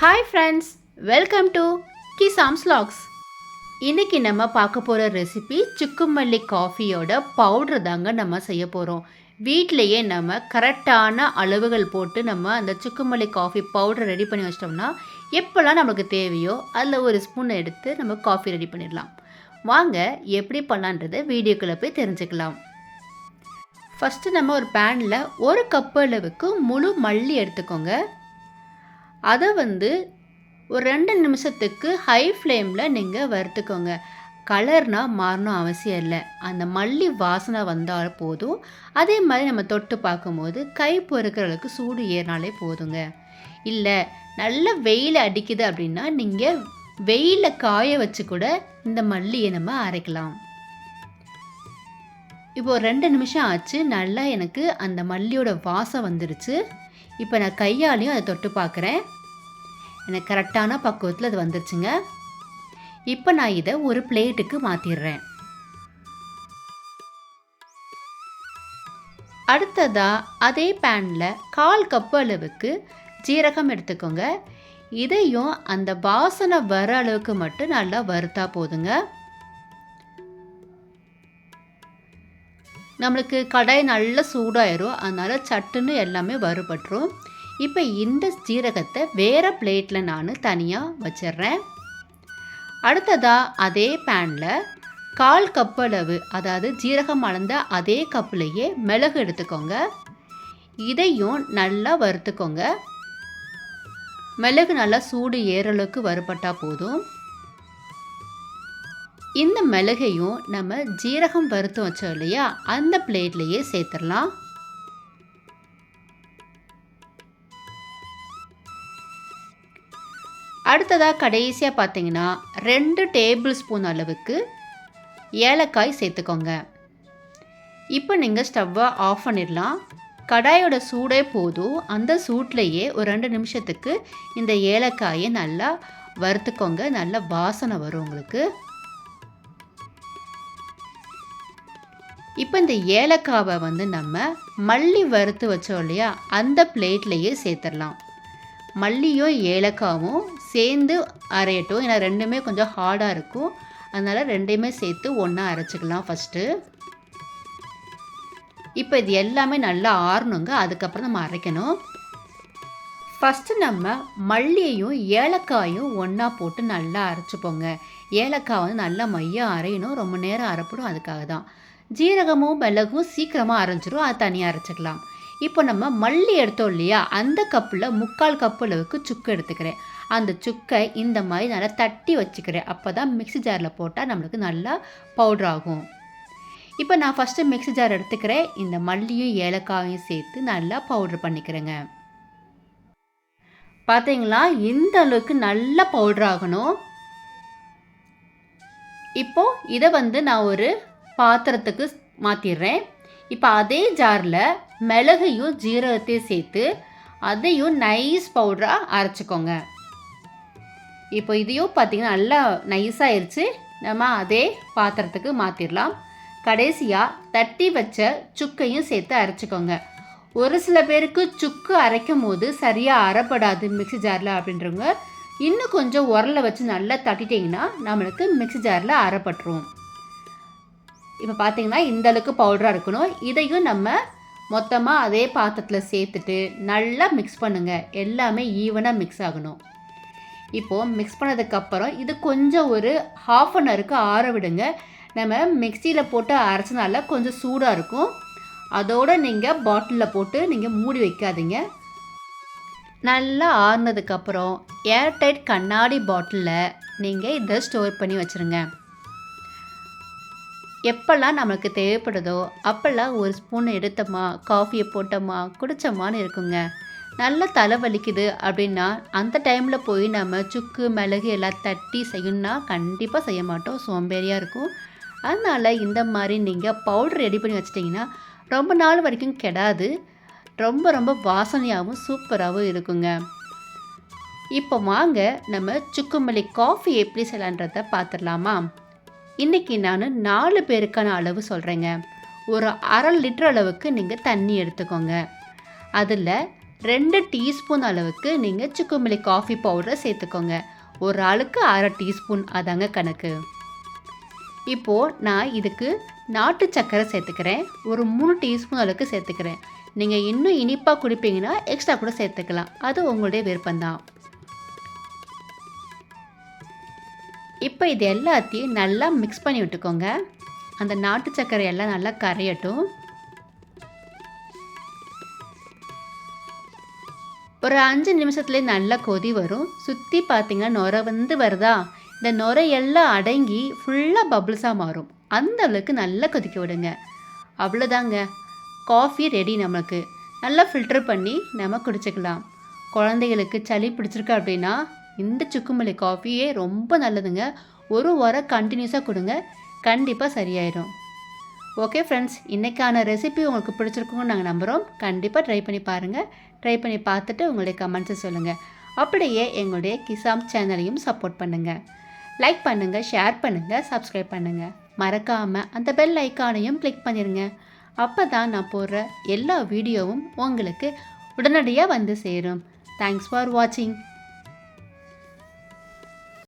Hi friends welcome to கிசாம்ஸ் லாக்ஸ் இன்னைக்கு நம்ம பார்க்க போகிற ரெசிபி சுக்குமல்லி காஃபியோட பவுட்ரு தாங்க நம்ம செய்ய போகிறோம் வீட்டிலையே நம்ம கரெக்டான அளவுகள் போட்டு நம்ம அந்த சுக்குமல்லி காஃபி பவுடர் ரெடி பண்ணி வச்சிட்டோம்னா எப்போல்லாம் நம்மளுக்கு தேவையோ அதில் ஒரு ஸ்பூன் எடுத்து நம்ம காஃபி ரெடி பண்ணிடலாம். வாங்க எப்படி பண்ணலான்றதை வீடியோக்குள்ளே போய் தெரிஞ்சுக்கலாம். ஃபஸ்ட்டு நம்ம ஒரு பேனில் ஒரு கப் அளவுக்கு முழு மல்லி எடுத்துக்கோங்க. அதை வந்து ஒரு ரெண்டு நிமிஷத்துக்கு ஹை ஃப்ளேமில் நீங்கள் வறுத்துக்கோங்க. கலர்னா மாறணும் அவசியம் இல்லை. அந்த மல்லி வாசனை வந்தால் போதும். அதே மாதிரி நம்ம தொட்டு பார்க்கும்போது கை பொறுக்கிற அளவுக்கு சூடு ஏறினாலே போதுங்க. இல்லை நல்ல வெயில் அடிக்குது அப்படின்னா நீங்கள் வெயிலில் காய வச்சு கூட இந்த மல்லியை நம்ம அரைக்கலாம். இப்போ ஒரு ரெண்டு நிமிஷம் ஆச்சு. நல்லா எனக்கு அந்த மல்லியோட வாசம் வந்துருச்சு. இப்போ நான் கையாலையும் அதை தொட்டு பார்க்குறேன். எனக்கு கரெக்டான பக்குவத்தில் அது வந்துருச்சுங்க. இப்போ நான் இதை ஒரு பிளேட்டுக்கு மாற்றிடுறேன் அடுத்ததாக அதே பேனில் கால் கப்பு அளவுக்கு ஜீரகம் எடுத்துக்கோங்க. இதையும் அந்த வாசனை வர அளவுக்கு மட்டும் நல்லா வறுத்தா போதுங்க. நம்மளுக்கு கடாய் நல்லா சூடாயிரும். அதனால் சட்டுன்னு எல்லாமே வறுபட்டுரும். இப்போ இந்த ஜீரகத்தை வேறு பிளேட்டில் நான் தனியாக வச்சிடுறேன். அடுத்ததாக அதே பேனில் கால் கப் அளவு அதாவது ஜீரகம் அளந்த அதே கப்புலையே மிளகு எடுத்துக்கோங்க. இதையும் நல்லா வறுத்துக்கோங்க. மிளகு நல்லா சூடு ஏறளவுக்கு வறுபட்டால் போதும். இந்த மிளகையும் நம்ம ஜீரகம் வறுத்து வச்சோம் இல்லையா அந்த பிளேட்லேயே சேர்த்துடலாம். அடுத்ததாக கடைசியாக பார்த்தீங்கன்னா ரெண்டு டேபிள் ஸ்பூன் அளவுக்கு ஏலக்காய் சேர்த்துக்கோங்க. இப்போ நீங்கள் ஸ்டவ்வை ஆஃப் பண்ணிடலாம். கடாயோட சூடே போதும். அந்த சூட்லேயே ஒரு ரெண்டு நிமிஷத்துக்கு இந்த ஏலக்காயை நல்லா வறுத்துக்கோங்க. நல்ல வாசனை வரும் உங்களுக்கு. இப்போ இந்த ஏலக்காவை வந்து நம்ம மல்லி வறுத்து வச்சோம் இல்லையா? அந்த பிளேட்லேயே சேர்த்துடலாம். மல்லியும் ஏலக்காவும் சேர்ந்து அரையட்டும். ஏன்னா ரெண்டுமே கொஞ்சம் ஹார்டாக இருக்கும். அதனால் ரெண்டையுமே சேர்த்து ஒன்றா அரைச்சிக்கலாம் ஃபஸ்ட்டு இப்போ இது எல்லாமே நல்லா ஆறணுங்க. அதுக்கப்புறம் நம்ம அரைக்கணும். ஃபஸ்ட்டு நம்ம மல்லியையும் ஏலக்காயும் ஒன்றா போட்டு நல்லா அரைச்சிப்போங்க. ஏலக்காய் வந்து நல்லா மையாக அரையணும். ரொம்ப நேரம் அரைப்படும். அதுக்காக தான். ஜீரகமும் மிளகும் சீக்கிரமாக அரைஞ்சிரும். அதை தனியாக அரைச்சிக்கலாம். இப்போ நம்ம மல்லி எடுத்தோம் இல்லையா? அந்த கப்பில் முக்கால் கப்பு அளவுக்கு சுக்கு எடுத்துக்கிறேன். அந்த சுக்கை இந்த மாதிரி நல்லா தட்டி வச்சுக்கிறேன். அப்போ தான் மிக்ஸி ஜாரில் போட்டால் நம்மளுக்கு நல்லா பவுடர் ஆகும். இப்போ நான் ஃபஸ்ட்டு மிக்ஸி ஜார் எடுத்துக்கிறேன். இந்த மல்லியும் ஏலக்காயும் சேர்த்து நல்லா பவுட்ரு பண்ணிக்கிறேங்க. பார்த்தீங்களா இந்த அளவுக்கு நல்ல பவுட்ரு ஆகணும். இப்போது இதை வந்து நான் ஒரு பாத்திரத்துக்கு மாற்றிடுறேன் இப்போ அதே ஜாரில் மிளகையும் ஜீரகத்தையும் சேர்த்து அதையும் நைஸ் பவுடராக அரைச்சிக்கோங்க. இப்போ இதையும் பார்த்திங்கன்னா நல்லா நைஸாகிருச்சு நம்ம அதே பாத்திரத்துக்கு மாற்றிடலாம் கடைசியாக தட்டி வச்ச சுக்கையும் சேர்த்து அரைச்சிக்கோங்க. ஒரு சில பேருக்கு சுக்கு அரைக்கும் போது சரியாக அரைப்படாது மிக்சி ஜாரில் அப்படின்றவங்க இன்னும் கொஞ்சம் உரலை வச்சு நல்லா தட்டிட்டிங்கன்னா நம்மளுக்கு மிக்சி ஜாரில் அரைப்பட்டுரும். இப்போ பார்த்தீங்கன்னா இந்த அளவுக்கு பவுடராக இருக்கணும். இதையும் நம்ம மொத்தமாக அதே பாத்திரத்தில் சேர்த்துட்டு நல்லா மிக்ஸ் பண்ணுங்கள் எல்லாமே ஈவனாக மிக்ஸ் ஆகணும். இப்போது மிக்ஸ் பண்ணதுக்கப்புறம் இது கொஞ்சம் ஒரு ஹாஃப் அன் ஹவருக்கு ஆற விடுங்க. நம்ம மிக்சியில் போட்டு அரைச்சனால கொஞ்சம் சூடாக இருக்கும். அதோடு நீங்கள் பாட்டிலில் போட்டு நீங்கள் மூடி வைக்காதீங்க. நல்லா ஆறுனதுக்கப்புறம் ஏர்டைட் கண்ணாடி பாட்டிலில் நீங்கள் இதை ஸ்டோர் பண்ணி வச்சுருங்க. எப்போல்லாம் நமக்கு தேவைப்படுதோ அப்போல்லாம் ஒரு ஸ்பூன் எடுத்தோமா காஃபியை போட்டோமா குடித்தோமான்னு இருக்குங்க. நல்ல தலை வலிக்குது அப்படின்னா அந்த டைமில் போய் நம்ம சுக்கு மிளகு எல்லாம் தட்டி செய்யணும்னா கண்டிப்பாக செய்ய மாட்டோம். சோம்பேறியாக இருக்கும். அதனால் இந்த மாதிரி நீங்கள் பவுடர் ரெடி பண்ணி வச்சிட்டிங்கன்னா ரொம்ப நாள் வரைக்கும் கெடாது. ரொம்ப ரொம்ப வாசனையாகவும் சூப்பராகவும் இருக்குங்க. இப்போ வாங்க நம்ம சுக்குமல்லி காஃபி எப்படி செய்யலான்றதை பார்த்துடலாமா இன்றைக்கி நான் நாலு பேருக்கான அளவு சொல்கிறேங்க ஒரு அரை லிட்டர் அளவுக்கு நீங்கள் தண்ணி எடுத்துக்கோங்க. அதில் ரெண்டு டீஸ்பூன் அளவுக்கு நீங்கள் சுக்குமல்லி காஃபி பவுடரை சேர்த்துக்கோங்க. ஒரு ஆளுக்கு அரை டீஸ்பூன் அதாங்க கணக்கு. இப்போது நான் இதுக்கு நாட்டு சர்க்கரை சேர்த்துக்கிறேன். ஒரு மூணு டீஸ்பூன் அளவுக்கு சேர்த்துக்கிறேன். நீங்கள் இன்னும் இனிப்பாக குடிப்பீங்கன்னா எக்ஸ்ட்ரா கூட சேர்த்துக்கலாம். அது உங்களுடைய விருப்பம்தான். இப்போ இது எல்லாத்தையும் நல்லா மிக்ஸ் பண்ணி விட்டுக்கோங்க. அந்த நாட்டு சர்க்கரை எல்லாம் நல்லா கரையட்டும். ஒரு அஞ்சு நிமிஷத்துலேயே நல்லா கொதி வரும். சுற்றி பார்த்தீங்கன்னா நுரை வந்து வருதா? இந்த நுரை எல்லாம் அடங்கி ஃபுல்லாக பபிள்ஸாக மாறும். அந்த அளவுக்கு நல்லா கொதிக்க விடுங்க. அவ்வளோதாங்க காஃபி ரெடி நமக்கு. நல்லா ஃபில்டர் பண்ணி நம்ம குடிச்சிக்கலாம். குழந்தைகளுக்கு சளி பிடிச்சிருக்கு அப்படின்னா இந்த சுக்குமல்லி காஃபியே ரொம்ப நல்லதுங்க. ஒரு வாரம் கண்டினியூஸாக கொடுங்க. கண்டிப்பாக சரியாயிடும் ஓகே ஃப்ரெண்ட்ஸ் இன்றைக்கான ரெசிபி உங்களுக்கு பிடிச்சிருக்குன்னு நாங்கள் நம்புகிறோம் கண்டிப்பாக ட்ரை பண்ணி பாருங்கள் ட்ரை பண்ணி பார்த்துட்டு உங்களுடைய கமெண்ட்ஸை சொல்லுங்கள் அப்படியே எங்களுடைய கிசாம் சேனலையும் சப்போர்ட் பண்ணுங்கள் லைக் பண்ணுங்கள் ஷேர் பண்ணுங்கள் சப்ஸ்கிரைப் பண்ணுங்கள் மறக்காமல் அந்த பெல் ஐக்கானையும் கிளிக் பண்ணிடுங்க அப்போ தான் நான் போடுற எல்லா வீடியோவும் உங்களுக்கு உடனடியாக வந்து சேரும். தேங்க்ஸ் ஃபார் வாட்சிங்